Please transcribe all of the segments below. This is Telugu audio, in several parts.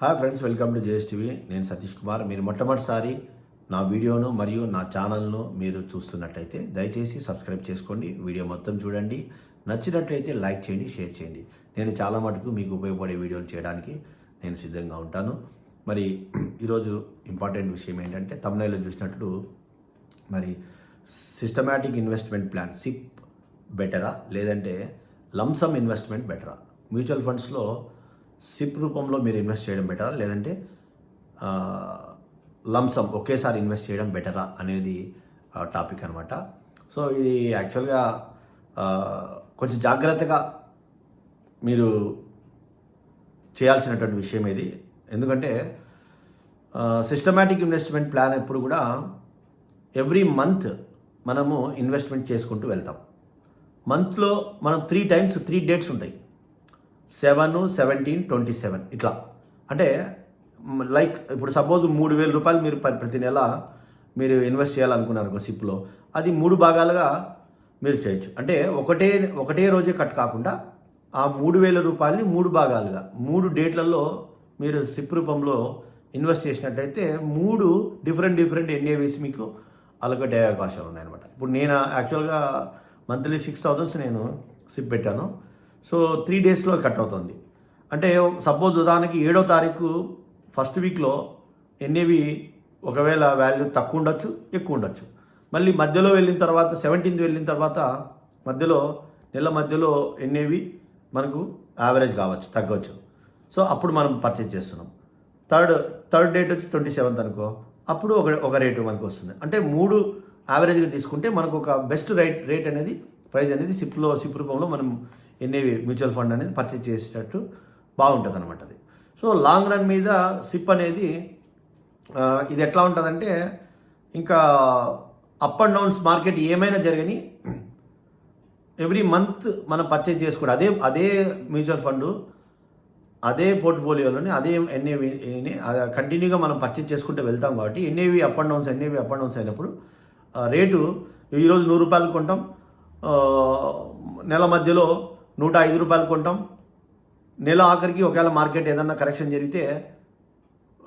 Hi friends welcome to TV నేను సతీష్ కుమార్. మీరు మొట్టమొదటిసారి నా వీడియోను మరియు నా ఛానల్ను మీరు చూస్తున్నట్టయితే దయచేసి సబ్స్క్రైబ్ చేసుకోండి. వీడియో మొత్తం చూడండి. నచ్చినట్లయితే లైక్ చేయండి షేర్ చేయండి. నేను చాలా మటుకు మీకు ఉపయోగపడే వీడియోలు చేయడానికి నేను సిద్ధంగా ఉంటాను. మరి ఈరోజు ఇంపార్టెంట్ విషయం ఏంటంటే తమిళలో చూసినట్లు మరి సిస్టమేటిక్ ఇన్వెస్ట్మెంట్ ప్లాన్ సిప్ బెటరా? లేదంటే లంసమ్ ఇన్వెస్ట్మెంట్ బెటరా? మ్యూచువల్ ఫండ్స్లో సిప్ రూపంలో మీరు ఇన్వెస్ట్ చేయడం బెటరా? లేదంటే లంసమ్ ఒకేసారి ఇన్వెస్ట్ చేయడం బెటరా అనేది టాపిక్ అనమాట సో ఇది యాక్చువల్గా కొంచెం జాగ్రత్తగా మీరు చేయాల్సినటువంటి విషయం ఇది. ఎందుకంటే సిస్టమాటిక్ ఇన్వెస్ట్మెంట్ ప్లాన్ ఎప్పుడు కూడా ఎవ్రీ మంత్ మనము ఇన్వెస్ట్మెంట్ చేసుకుంటూ వెళ్తాం. మంత్లో మనం త్రీ టైమ్స్ త్రీ డేట్స్ ఉంటాయి. Seven seventeen twenty seven. ఇట్లా. అంటే లైక్ ఇప్పుడు సపోజ్ మూడు వేల రూపాయలు మీరు ప్రతి నెల మీరు ఇన్వెస్ట్ చేయాలనుకున్నారు ఒక సిప్లో. అది మూడు భాగాలుగా మీరు చేయొచ్చు. అంటే ఒకటే ఒకటే రోజే కట్ కాకుండా ఆ మూడు వేల రూపాయలని మూడు భాగాలుగా మూడు డేట్లలో మీరు సిప్ రూపంలో ఇన్వెస్ట్ చేసినట్టయితే మూడు డిఫరెంట్ డిఫరెంట్ ఎన్ఏవిస్ మీకు అలొకట్ అయ్యే అవకాశాలు ఉన్నాయన్నమాట. ఇప్పుడు నేను యాక్చువల్గా మంత్లీ సిక్స్ థౌజండ్స్ నేను సిప్ పెట్టాను. సో త్రీ డేస్లో కట్ అవుతుంది. అంటే సపోజ్ ఉదాహరణకి ఏడో తారీఖు ఫస్ట్ వీక్లో ఎన్ఏవి ఒకవేళ వాల్యూ తక్కువ ఉండొచ్చు ఎక్కువ ఉండొచ్చు. మళ్ళీ మధ్యలో వెళ్ళిన తర్వాత సెవెంటీన్త్ వెళ్ళిన తర్వాత మధ్యలో నెల మధ్యలో ఎన్ఏవి మనకు యావరేజ్ కావచ్చు తగ్గవచ్చు సో అప్పుడు మనం పర్చేజ్ చేస్తున్నాం. థర్డ్ థర్డ్ డేట్ వచ్చి ట్వంటీ సెవెంత్ అనుకో అప్పుడు ఒక ఒక రేటు మనకు వస్తుంది. అంటే మూడు యావరేజ్గా తీసుకుంటే మనకు ఒక బెస్ట్ రేట్ రేట్ అనేది ప్రైస్ అనేది సిప్లో సిప్ రూపంలో మనం ఎన్ఏవి మ్యూచువల్ ఫండ్ అనేది పర్చేజ్ చేసేటట్టు బాగుంటుంది అనమాట అది. సో లాంగ్ రన్ మీద సిప్ అనేది ఇది ఎట్లా ఉంటుందంటే ఇంకా అప్ అండ్ డౌన్స్ మార్కెట్ ఏమైనా జరగని ఎవ్రీ మంత్ మనం పర్చేజ్ చేసుకోవడం అదే అదే మ్యూచువల్ ఫండ్ అదే పోర్ట్ఫోలియోలోనే అదే ఎన్ఏవిని కంటిన్యూగా మనం పర్చేజ్ చేసుకుంటూ వెళ్తాం కాబట్టి NAV up and downs NAV up and downs అయినప్పుడు రేటు ఈరోజు నూరు రూపాయలు కొంటాం నెల మధ్యలో నూట ఐదు రూపాయలు కొంటాం. నెల ఆఖరికి ఒకవేళ మార్కెట్ ఏదన్నా కరెక్షన్ జరిగితే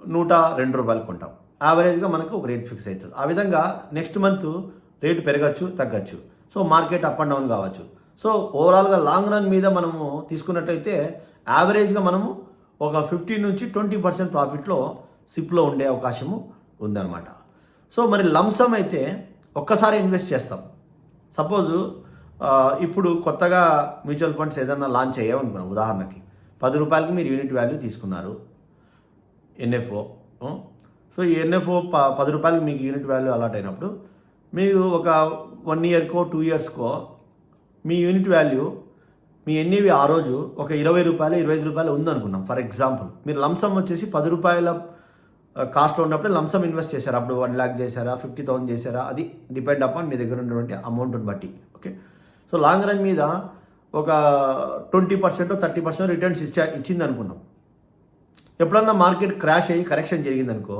నూట రెండు రూపాయలు కొంటాం. యావరేజ్గా మనకు ఒక రేట్ ఫిక్స్ అవుతుంది. ఆ విధంగా నెక్స్ట్ మంత్ రేటు పెరగచ్చు తగ్గచ్చు. So market up and down కావచ్చు. సో ఓవరాల్గా లాంగ్ రన్ మీద మనము తీసుకున్నట్టయితే యావరేజ్గా మనము ఒక ఫిఫ్టీన్ నుంచి ట్వంటీ పర్సెంట్ ప్రాఫిట్లో సిప్లో ఉండే అవకాశము ఉందన్నమాట. సో మరి లంసమ్ అయితే ఒక్కసారి ఇన్వెస్ట్ చేస్తాం. సపోజు ఇప్పుడు కొత్తగా మ్యూచువల్ ఫండ్స్ ఏదైనా లాంచ్ అయ్యామనుకున్నాం ఉదాహరణకి. పది రూపాయలకి మీరు యూనిట్ వాల్యూ తీసుకున్నారు. ఎన్ఎఫ్ఓ సో ఈ ఎన్ఎఫ్ఓ ప పది రూపాయలకి మీకు యూనిట్ వాల్యూ అలాట్ అయినప్పుడు మీరు ఒక వన్ ఇయర్కో టూ ఇయర్స్కో మీ యూనిట్ వాల్యూ మీ ఎన్ఈవి ఆ రోజు ఒక ఇరవై రూపాయలు ఇరవై ఐదు రూపాయలు ఉందనుకున్నాం. ఫర్ ఎగ్జాంపుల్ మీరు లంసమ్ వచ్చేసి పది రూపాయల కాస్ట్లో ఉన్నప్పుడు లంసమ్ ఇన్వెస్ట్ చేశారు. అప్పుడు వన్ ల్యాక్ చేశారా ఫిఫ్టీ థౌసండ్ చేశారా అది డిపెండ్ అపాన్ మీ దగ్గర ఉన్నటువంటి అమౌంట్ని బట్టి ఓకే? సో లాంగ్ రన్ మీద ఒక twenty percent thirty percent returns ఇచ్చా ఇచ్చింది అనుకున్నాం ఎప్పుడన్నా మార్కెట్ క్రాష్ అయ్యి కరెక్షన్ జరిగిందనుకో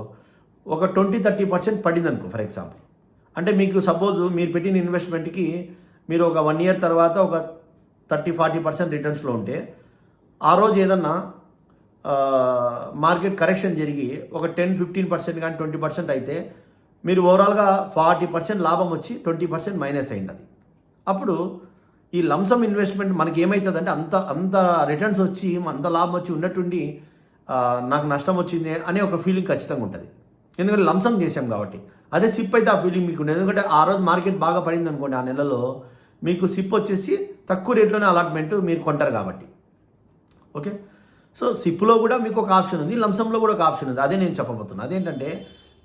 ఒక ట్వంటీ థర్టీ పర్సెంట్ పడింది అనుకో ఫర్ ఎగ్జాంపుల్. అంటే మీకు సపోజ్ మీరు పెట్టిన ఇన్వెస్ట్మెంట్కి మీరు ఒక వన్ ఇయర్ తర్వాత ఒక థర్టీ ఫార్టీ పర్సెంట్ రిటర్న్స్లో ఉంటే ఆ రోజు ఏదన్నా మార్కెట్ కరెక్షన్ జరిగి ఒక టెన్ ఫిఫ్టీన్ పర్సెంట్ కానీ ట్వంటీ పర్సెంట్ అయితే మీరు ఓవరాల్గా ఫార్టీ పర్సెంట్ లాభం వచ్చి ట్వంటీ పర్సెంట్ మైనస్ అయింది అది. అప్పుడు ఈ లంసమ్ ఇన్వెస్ట్మెంట్ మనకి ఏమవుతుందంటే అంత అంత రిటర్న్స్ వచ్చి అంత లాభం వచ్చి ఉన్నట్టుండి నాకు నష్టం వచ్చింది అనే ఒక ఫీలింగ్ ఖచ్చితంగా ఉంటుంది. ఎందుకంటే లంసం చేసాం కాబట్టి. అదే సిప్ అయితే ఆ ఫీలింగ్ మీకు ఉండదు ఎందుకంటే ఆ రోజు మార్కెట్ బాగా పడింది అనుకోండి ఆ నెలలో మీకు సిప్ వచ్చేసి తక్కువ రేట్లోనే అలాట్మెంట్ మీరు కొంటారు కాబట్టి. ఓకే? సో సిప్లో కూడా మీకు ఒక ఆప్షన్ ఉంది లంసంలో కూడా ఒక ఆప్షన్ ఉంది. అదే నేను చెప్పబోతున్నాను అదేంటంటే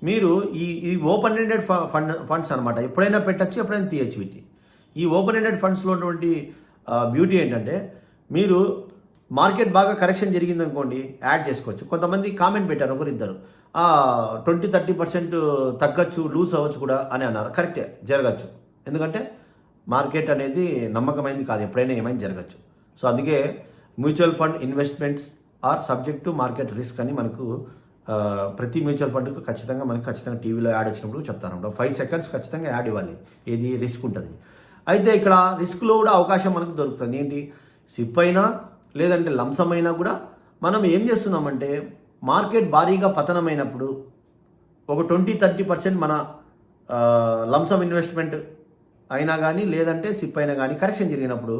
మీరు ఈ ఈ ఓపెన్ ఎండెడ్ ఫండ్ ఫండ్స్ అనమాట ఎప్పుడైనా పెట్టచ్చు ఎప్పుడైనా తీయచ్చు వీటి ఈ ఓపెన్ ఎండెడ్ ఫండ్స్లో ఉన్నటువంటి బ్యూటీ ఏంటంటే మీరు మార్కెట్ బాగా కరెక్షన్ జరిగింది అనుకోండి యాడ్ చేసుకోవచ్చు. కొంతమంది కామెంట్ పెట్టారు ఒకరిద్దరు. ట్వంటీ థర్టీ పర్సెంట్ తగ్గచ్చు లూజ్ అవ్వచ్చు కూడా అని అన్నారు. కరెక్టే జరగచ్చు. ఎందుకంటే మార్కెట్ అనేది నమ్మకమైంది కాదు ఎప్పుడైనా ఏమైనా జరగచ్చు. సో అందుకే mutual fund investments are subject to market risk అని మనకు ప్రతి మ్యూచువల్ ఫండ్కు ఖచ్చితంగా మనకు ఖచ్చితంగా టీవీలో యాడ్ వచ్చినప్పుడు చెప్తాను. ఫైవ్ సెకండ్స్ ఖచ్చితంగా యాడ్ ఇవ్వాలి. ఏది రిస్క్ ఉంటుంది. అయితే ఇక్కడ రిస్క్లో కూడా అవకాశం మనకు దొరుకుతుంది. ఏంటి? సిప్ అయినా లేదంటే లంసమ్ అయినా కూడా మనం ఏం చేస్తున్నామంటే మార్కెట్ భారీగా పతనమైనప్పుడు ఒక ట్వంటీ థర్టీ పర్సెంట్ మన లంసం ఇన్వెస్ట్మెంట్ అయినా కానీ లేదంటే సిప్ అయినా కానీ కరెక్షన్ జరిగినప్పుడు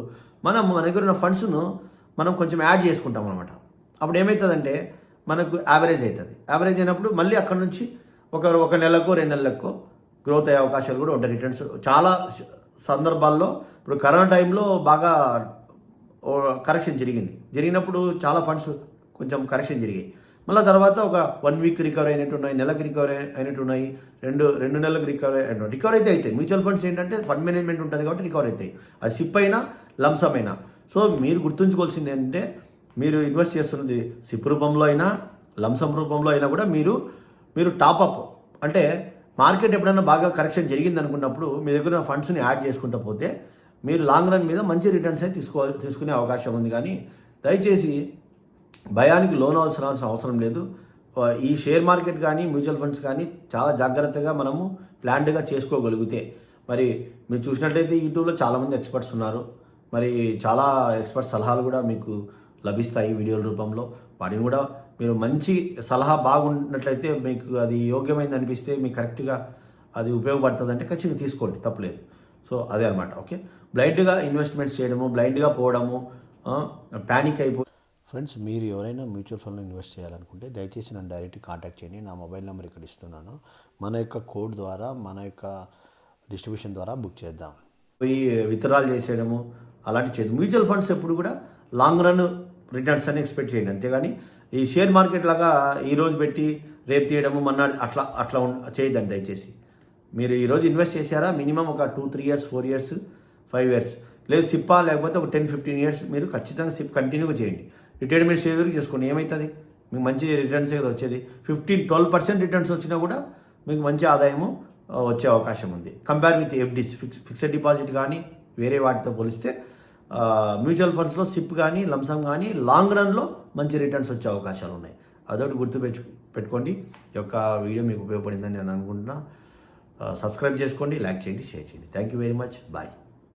మనం మన దగ్గర ఉన్న ఫండ్స్ను మనం కొంచెం యాడ్ చేసుకుంటాం అనమాట అప్పుడు ఏమవుతుందంటే మనకు యావరేజ్ అవుతుంది యావరేజ్ అయినప్పుడు మళ్ళీ అక్కడ నుంచి ఒక ఒక నెలకో రెండు నెలలకు గ్రోత్ అయ్యే అవకాశాలు కూడా ఉంటాయి. రిటర్న్స్ చాలా సందర్భాల్లో ఇప్పుడు కరోనా టైంలో బాగా కరెక్షన్ జరిగింది. జరిగినప్పుడు చాలా ఫండ్స్ కొంచెం కరెక్షన్ జరిగాయి. మళ్ళీ తర్వాత ఒక వన్ వీక్ రికవరీ అయినట్టు ఉన్నాయి నెలకు రికవరీ అయినట్టు ఉన్నాయి రెండు రెండు నెలలకు రికవరీ అయినట్టు రికవరీ అయితే అవుతాయి మ్యూచువల్ ఫండ్స్ ఏంటంటే ఫండ్ మేనేజ్మెంట్ ఉంటుంది కాబట్టి రికవరీ అవుతాయి. అది సిప్ అయినా లంసమ్ అయినా. సో మీరు గుర్తుంచుకోవాల్సింది ఏంటంటే మీరు ఇన్వెస్ట్ చేస్తున్నది సిప్ రూపంలో అయినా లంసం రూపంలో అయినా కూడా మీరు మీరు టాపప్ అంటే మార్కెట్ ఎప్పుడైనా బాగా కరెక్షన్ జరిగింది అనుకున్నప్పుడు మీ దగ్గర ఉన్న ఫండ్స్ని యాడ్ చేసుకుంటూ పోతే మీరు లాంగ్ రన్ మీద మంచి రిటర్న్స్ అయితే తీసుకో తీసుకునే అవకాశం ఉంది. కానీ దయచేసి భయానికి లోన్ అవసరం అవసరం లేదు. ఈ షేర్ మార్కెట్ కానీ మ్యూచువల్ ఫండ్స్ కానీ చాలా జాగ్రత్తగా మనము ప్లాన్డ్గా చేసుకోగలిగితే మరి మీరు చూసినట్లయితే యూట్యూబ్లో చాలామంది ఎక్స్పర్ట్స్ ఉన్నారు. మరి చాలా ఎక్స్పర్ట్ సలహాలు కూడా మీకు లభిస్తాయి వీడియోల రూపంలో. వాటిని కూడా మీరు మంచి సలహా బాగున్నట్లయితే మీకు అది యోగ్యమైంది అనిపిస్తే మీకు కరెక్ట్గా అది ఉపయోగపడుతుంది అంటే ఖచ్చితంగా తీసుకోండి తప్పలేదు. సో అదే అనమాట ఓకే? బ్లైండ్గా ఇన్వెస్ట్మెంట్స్ చేయడము బ్లైండ్గా పోవడము ప్యానిక్ అయిపో ఫ్రెండ్స్ మీరు ఎవరైనా మ్యూచువల్ ఫండ్లో ఇన్వెస్ట్ చేయాలనుకుంటే దయచేసి నన్ను డైరెక్ట్ కాంటాక్ట్ చేయండి. నా మొబైల్ నెంబర్ ఇక్కడ ఇస్తున్నాను. మన యొక్క కోడ్ ద్వారా మన యొక్క డిస్ట్రిబ్యూషన్ ద్వారా బుక్ చేద్దాం. పోయి విత్డ్రాల్ చేసేయడము అలాంటి చేయదు మ్యూచువల్ ఫండ్స్ ఎప్పుడు కూడా లాంగ్ రన్ రిటర్న్స్ అని ఎక్స్పెక్ట్ చేయండి. అంతేగాని ఈ షేర్ మార్కెట్ లాగా ఈరోజు పెట్టి రేపు తీయడము మన్నాడు అట్లా అట్లా ఉం- దయచేసి. మీరు ఈరోజు ఇన్వెస్ట్ చేశారా? మినిమం ఒక two three years four years five years లేదు సిప్పా లేకపోతే ఒక టెన్ ఫిఫ్టీన్ ఇయర్స్ మీరు ఖచ్చితంగా సిప్ కంటిన్యూగా చేయండి. రిటైర్మెంట్ స్టేజ్ వరకు చేసుకోండి. ఏమవుతుంది మీకు మంచి రిటర్న్స్ ఏదో వచ్చేది. ఫిఫ్టీన్ ట్వెల్వ్ పర్సెంట్ రిటర్న్స్ వచ్చినా కూడా మీకు మంచి ఆదాయము వచ్చే అవకాశం ఉంది. Compare with FDs fix fixed deposit కానీ వేరే వాటితో పోలిస్తే మ్యూచువల్ ఫండ్స్లో సిప్ కానీ లంసమ్ కానీ లాంగ్ రన్లో మంచి రిటర్న్స్ వచ్చే అవకాశాలు ఉన్నాయి. అదొకటి గుర్తు పెట్టుకోండి. ఈ యొక్క వీడియో మీకు ఉపయోగపడిందని నేను అనుకుంటున్నా. సబ్స్క్రైబ్ చేసుకోండి లైక్ చేయండి షేర్ చేయండి. Thank you very much bye